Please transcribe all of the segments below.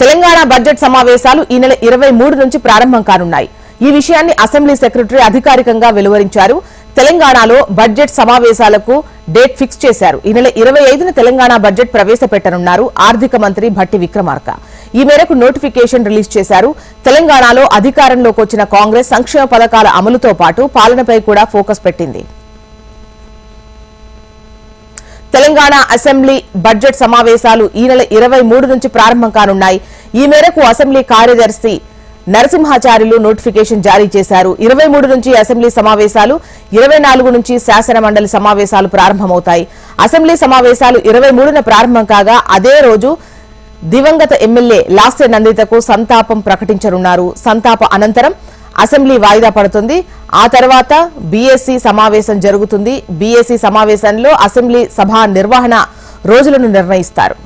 Telangana budget సమావేశాలు ఈ నెల ఇరవై మూడు నుంచి ప్రారంభం కానున్నాయి. ఈ విషయాన్ని అసెంబ్లీ సెక్రటరీ అధికారికంగా వెలువరించారు. తెలంగాణలో బడ్జెట్ సమావేశాలకు డేట్ ఫిక్స్ చేశారు. ఈ నెల ఇరవై ఐదున తెలంగాణ బడ్జెట్ ప్రవేశపెట్టనున్నారు ఆర్థిక మంత్రి భట్టి విక్రమార్క. ఈ మేరకు నోటిఫికేషన్ రిలీజ్ చేశారు. తెలంగాణలో అధికారంలోకి వచ్చిన కాంగ్రెస్ సంక్షేమ పథకాల అమలుతో పాటు పాలనపై కూడా ఫోకస్ పెట్టింది. తెలంగాణ అసెంబ్లీ బడ్జెట్ సమావేశాలు ఈ నెల ఇరవై మూడు నుంచి ప్రారంభం కానున్నాయి. ఈ మేరకు అసెంబ్లీ కార్యదర్శి నరసింహాచార్యులు నోటిఫికేషన్ జారీ చేశారు. ఇరవై మూడు నుంచి అసెంబ్లీ సమావేశాలు ఇరవై నాలుగు నుంచి శాసన మండలి సమావేశాలు ప్రారంభమవుతాయి. అసెంబ్లీ సమావేశాలు ఇరవై మూడున ప్రారంభం కాగా అదే రోజు దివంగత ఎమ్మెల్యే లాస్య నందితకు సంతాపం ప్రకటించనున్నారు. సంతాప అనంతరం అసెంబ్లీ వాయిదా పడుతుంది. ఆ తర్వాత బీఎస్సీ సమావేశం జరుగుతుంది. బీఎస్సీ సమావేశంలో అసెంబ్లీ సభ నిర్వహణ రోజులను నిర్ణయిస్తారు.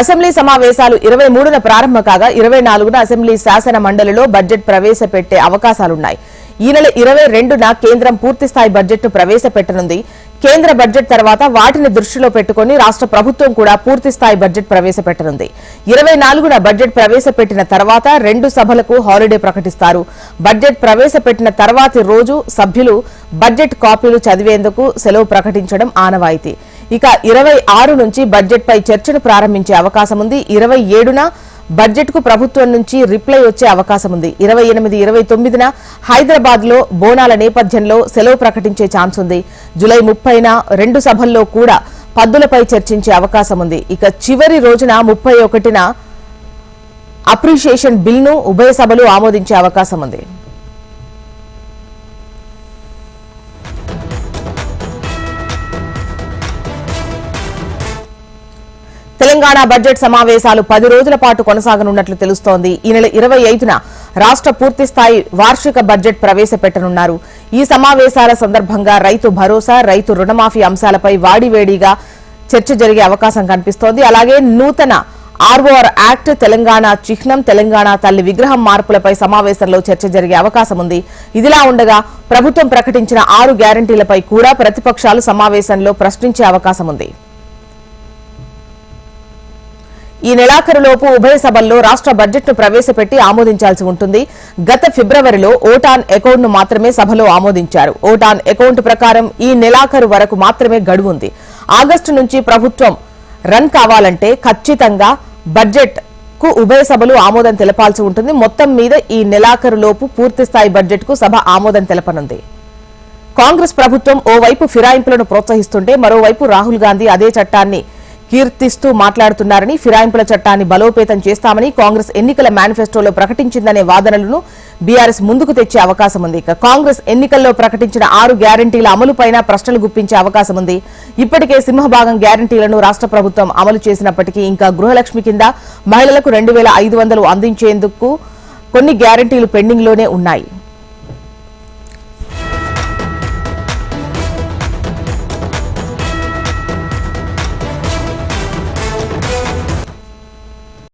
అసెంబ్లీ సమావేశాలు ఇరవై మూడున ప్రారంభం కాగా ఇరవై నాలుగున అసెంబ్లీ శాసన మండలిలో బడ్జెట్ ప్రవేశపెట్టే అవకాశాలున్నాయి. ఈ నెల ఇరవై రెండున కేంద్రం పూర్తిస్థాయి బడ్జెట్ను ప్రవేశపెట్టనుంది. కేంద్ర బడ్జెట్ తర్వాత వాటిని దృష్టిలో పెట్టుకుని రాష్ట్ర ప్రభుత్వం కూడా పూర్తిస్థాయి బడ్జెట్ ప్రవేశపెట్టనుంది. ఇరవై నాలుగున బడ్జెట్ ప్రవేశపెట్టిన తర్వాత రెండు సభలకు హాలిడే ప్రకటిస్తారు. బడ్జెట్ ప్రవేశపెట్టిన తర్వాతి రోజు సభ్యులు బడ్జెట్ కాపీలు చదివేందుకు సెలవు ప్రకటించడం ఆనవాయితీ. ఇక ఇరవై ఆరు నుంచి బడ్జెట్ పై చర్చను ప్రారంభించే అవకాశం ఉంది ఇరవై ఏడున బడ్జెట్కు ప్రభుత్వం నుంచి రిప్లై వచ్చే అవకాశం ఉంది. ఇరవై ఎనిమిది ఇరవై తొమ్మిదిన హైదరాబాద్లో బోనాల నేపథ్యంలో సెలవు ప్రకటించే ఛాన్స్ ఉంది. జులై ముప్పైన రెండు సభల్లో కూడా పద్దులపై చర్చించే అవకాశం ఉంది. ఇక చివరి రోజున ముప్పై ఒకటిన అప్రిషియేషన్ బిల్ను ఉభయ సభలు ఆమోదించే అవకాశం ఉంది. తెలంగాణ బడ్జెట్ సమావేశాలు పది రోజుల పాటు కొనసాగనున్నట్లు తెలుస్తోంది. ఈ నెల ఇరవై ఐదున రాష్ట్ర పూర్తి స్థాయి వార్షిక బడ్జెట్ ప్రవేశపెట్టనున్నారు. ఈ సమావేశాల సందర్భంగా రైతు భరోసా రైతు రుణమాఫీ అంశాలపై వాడివేడిగా చర్చ జరిగే అవకాశం కనిపిస్తోంది. అలాగే నూతన ఆర్ఓఆర్ యాక్ట్ తెలంగాణ చిహ్నం తెలంగాణ తల్లి విగ్రహం మార్పులపై సమావేశంలో చర్చ జరిగే అవకాశం ఉంది. ఇదిలా ఉండగా ప్రభుత్వం ప్రకటించిన ఆరు గ్యారంటీలపై కూడా ప్రతిపక్షాలు సమావేశంలో ప్రశ్నించే అవకాశం ఉంది. ఈ నెలాఖరులోపు ఉభయ సభల్లో రాష్ట్ర బడ్జెట్ను ప్రవేశపెట్టి ఆమోదించాల్సి ఉంటుంది. గత ఫిబ్రవరిలో ఓటాన్ అకౌంట్ను మాత్రమే సభలో ఆమోదించారు. ఓటాన్ అకౌంట్ ప్రకారం ఈ నెలాఖరు వరకు మాత్రమే గడువు ఉంది ఆగస్టు నుంచి ప్రభుత్వం రన్ కావాలంటే ఖచ్చితంగా బడ్జెట్కు ఉభయ సభలు ఆమోదం తెలపాల్సి ఉంటుంది. మొత్తం మీద ఈ నెలాఖరులోపు పూర్తిస్థాయి బడ్జెట్కు సభ ఆమోదం తెలపనుంది. కాంగ్రెస్ ప్రభుత్వం ఓవైపు ఫిరాయింపులను ప్రోత్సహిస్తుంటే మరోవైపు రాహుల్ గాంధీ అదే చట్టాన్ని కీర్తిస్తూ మాట్లాడుతున్నారని ఫిరాయింపుల చట్టాన్ని బలోపేతం చేస్తామని కాంగ్రెస్ ఎన్నికల మేనిఫెస్టోలో ప్రకటించిందనే వాదనలను బీఆర్ఎస్ ముందుకు తెచ్చే అవకాశం ఉంది. కాంగ్రెస్ ఎన్నికల్లో ప్రకటించిన ఆరు గ్యారంటీల అమలుపైన ప్రశ్నలు గుప్పించే అవకాశం ఉంది. ఇప్పటికే సింహభాగం గ్యారంటీలను రాష్ట్ర ప్రభుత్వం అమలు చేసినప్పటికీ ఇంకా గృహలక్ష్మి కింద మహిళలకు రెండు వేల ఐదు వందలు అందించేందుకు కొన్ని గ్యారంటీలు పెండింగ్లోనే ఉన్నాయి.